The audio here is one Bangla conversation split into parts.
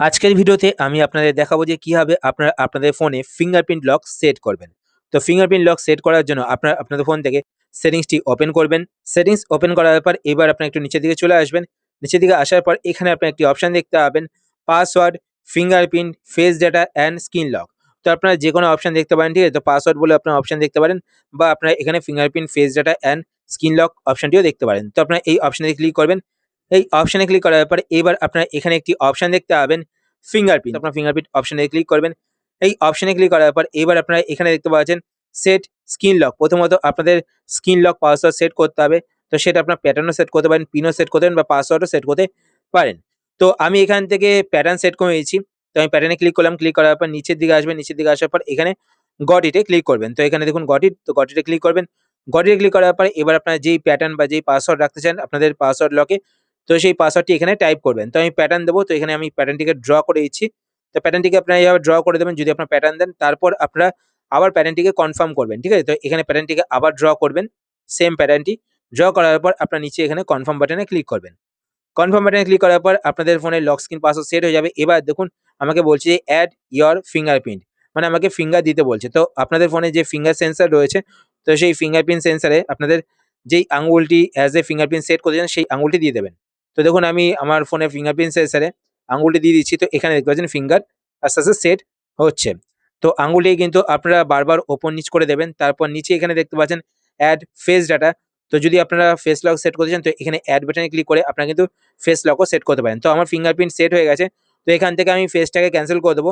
আজকের ভিডিওতে আমি আপনাদের দেখাবো যে কীভাবে আপনারা আপনাদের ফোনে ফিঙ্গারপ্রিন্ট লক সেট করবেন। তো ফিঙ্গারপ্রিন্ট লক সেট করার জন্য আপনারা আপনাদের ফোন থেকে সেটিংসটি ওপেন করবেন। সেটিংস ওপেন করার পর এবার আপনার একটু নিচের দিকে চলে আসবেন। নিচের দিকে আসার পর এখানে আপনার একটি অপশন দেখতে পাবেন password fingerprint face data and screen lock তো আপনারা যে কোনো অপশন দেখতে পারেন, ঠিক আছে? তো পাসওয়ার্ড বলে আপনার অপশন দেখতে পারেন বা আপনারা এখানে fingerprint face data and screen lock অপশনটিও দেখতে পারেন। তো আপনারা এই অপশনে ক্লিক করবেন। এই অপশনে ক্লিক করার পর এবার আপনারা এখানে একটি অপশন দেখতে পাবেন ফিঙ্গারপ্রিন্ট আপনার ফিঙ্গারপ্রিন্ট অপশনে ক্লিক করবেন। এই অপশনে ক্লিক করার পর এবার আপনারা এখানে দেখতে পাচ্ছেন সেট স্ক্রিন লক প্রথমত আপনাদের স্ক্রিন লক পাসওয়ার্ড সেট করতে হবে। তো সেটা আপনার প্যাটার্নও সেট করতে পারেন পিনও সেট করতে পারেন বা পাসওয়ার্ডও সেট করতে পারেন। তো আমি এখান থেকে প্যাটার্ন সেট করে নিয়েছি। তো আমি প্যাটার্নে ক্লিক করলাম। ক্লিক করার পর নিচের দিকে আসবেন। নিচের দিকে আসার পর এখানে গটিতে ক্লিক করবেন। তো এখানে দেখুন গটিট তো গটিতে ক্লিক করবেন। গটিতে ক্লিক করার পর এবার আপনার যেই প্যাটার্ন বা যেই পাসওয়ার্ড রাখতে চান, আপনাদের পাসওয়ার্ড লকে তো সেই পাসওয়ার্ডটি এখানে টাইপ করবেন। তো আমি প্যাটার্ন দেবো, তো এখানে আমি প্যাটার্নটিকে ড্র করে দিচ্ছি। তো প্যাটার্নটিকে আপনারা এইভাবে ড্র করে দেবেন, যদি আপনার প্যাটার্ন দেন, তারপর আপনারা আবার প্যাটার্নটিকে কনফার্ম করবেন, ঠিক আছে? তো এখানে প্যাটার্নটিকে আবার ড্র করবেন সেম প্যাটার্নটি ড্র করার পর আপনার নিচে এখানে কনফার্ম বাটনে ক্লিক করবেন। কনফার্ম বাটনে ক্লিক করার পর আপনাদের ফোনে লক স্ক্রিন পাসওয়ার্ড সেট হয়ে যাবে। এবার দেখুন, আমাকে বলছে যে অ্যাড ইয়োর ফিঙ্গারপ্রিন্ট মানে আমাকে ফিঙ্গার দিতে বলছে। তো আপনাদের ফোনে যে ফিঙ্গার সেন্সার রয়েছে, তো সেই ফিঙ্গারপ্রিন্ট সেন্সারে আপনাদের যেই আঙুলটি অ্যাজ এ ফিঙ্গারপ্রিন্ট সেট করেছেন সেই আঙুলটি দিয়ে দেবেন। তো দেখুন, আমি আমার ফোনে ফিঙ্গারপ্রিন্ট সেন্সারে আঙুলটি দিয়ে দিচ্ছি, তো এখানে দেখতে পাচ্ছেন ফিঙ্গার আস্তে আস্তে সেট হচ্ছে। তো আঙুলটি কিন্তু আপনারা বারবার ওপর নিচ করে দেবেন, তারপর নিচে এখানে দেখতে পাচ্ছেন অ্যাড ফেস ডাটা তো যদি আপনারা ফেস লক সেট করতে চান, তো এখানে অ্যাড বাটনে ক্লিক করে আপনারা কিন্তু ফেস লকও সেট করতে পারেন। তো আমার ফিঙ্গারপ্রিন্ট সেট হয়ে গেছে, তো এখান থেকে আমি ফেসটাকে ক্যান্সেল করে দেবো।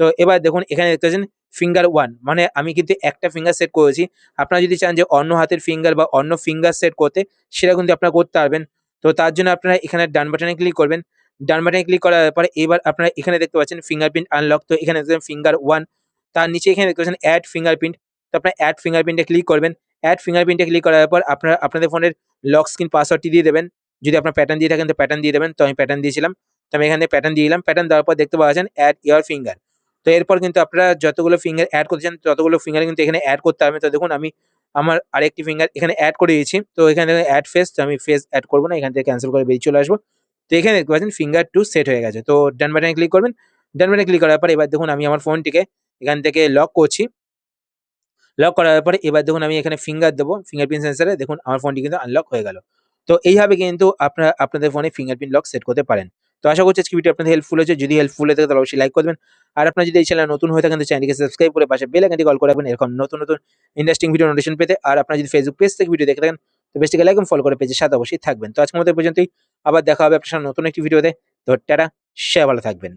তো এবার দেখুন, এখানে দেখতে পাচ্ছেন ফিঙ্গার ওয়ান মানে আমি কিন্তু একটা ফিঙ্গার সেট করেছি। আপনারা যদি চান যে অন্য হাতের ফিঙ্গার বা অন্য ফিঙ্গার সেট করতে, সেটা কিন্তু আপনারা করতে পারবেন। তো তার জন্য আপনারা এখানে ডান বাটনে ক্লিক করবেন। ডান বাটনে ক্লিক করার পরে এবার আপনারা এখানে দেখতে পাচ্ছেন ফিঙ্গারপ্রিন্ট আনলক তো এখানে দেখতে ফিঙ্গার ওয়ান তার নিচে এখানে দেখতে পাচ্ছেন অ্যাড ফিঙ্গারপ্রিন্ট তো আপনার অ্যাড ফিঙ্গারপ্রিন্টে ক্লিক করবেন। অ্যাড ফিঙ্গারপ্রিন্টে ক্লিক করার পর আপনারা আপনাদের ফোনের লক স্ক্রিন পাসওয়ার্ডটি দিয়ে দেবেন। যদি আপনার প্যাটার্ন দিয়ে থাকেন তো প্যাটার্ন দিয়ে দেবেন। তো আমি প্যাটার্ন দিয়েছিলাম। তো আমি এখানে প্যাটার্ন দিয়ে দিলাম। প্যাটার্ন দেওয়ার পর দেখতে পাওয়া যাচ্ছেন অ্যাড ইয়ার ফিঙ্গার তো এরপর কিন্তু আপনারা যতগুলো ফিঙ্গার অ্যাড করতে চান, ততগুলো ফিঙ্গার কিন্তু এখানে অ্যাড করতে হবে। তো দেখুন আমি আমার আরেকটি ফিঙ্গার এখানে অ্যাড করে দিয়েছি। তো এখানে অ্যাড ফেস তো আমি ফেস অ্যাড করব না, এখান থেকে ক্যান্সেল করে বেরিয়ে চলে আসব। তো এখানে দেখতে পাচ্ছেন ফিঙ্গার টু সেট হয়ে গেছে। তো ডান বাটনে ক্লিক করবেন। ডান বাটনে ক্লিক করার পর এবার দেখুন আমি আমার ফোনটিকে এখান থেকে লক করছি। লক করার পরে এবার দেখুন আমি এখানে ফিঙ্গার দেবো। ফিঙ্গারপ্রিন্ট সেন্সারে দেখুন আমার ফোনটি কিন্তু আনলক হয়ে গেল। তো এইভাবে কিন্তু আপনারা, আপনাদের ফোনে ফিঙ্গারপ্রিন্ট লক সেট করতে পারেন। তো আশা করছি আজকে ভিডিও আপনাদের হেল্পফুল হয়েছে। যদি হেল্পফুল হয়ে থাকে, তাহলে অবশ্যই লাইক করবেন। আর আপনার যদি এই চ্যানেল নতুন হয়ে থাকেন চ্যানেলকে সাবস্ক্রাইব করে পাশে বেল আইকনটি কল করে রাখবেন। এরকম নতুন নতুন ইন্টারেস্টিং ভিডিও নোটিশন পেতে। আর আপনার যদি ফেসবুক পেজ থেকে ভিডিও দেখে থাকেন, তো বেশটিকে লাইক ফলো করে পেজের সাথে অবশ্যই থাকবেন। তো আজকের মতো পর্যন্তই। আবার দেখা হবে আপনার নতুন একটি ভিডিওতে তো। টাটা সে ভালো থাকবেন।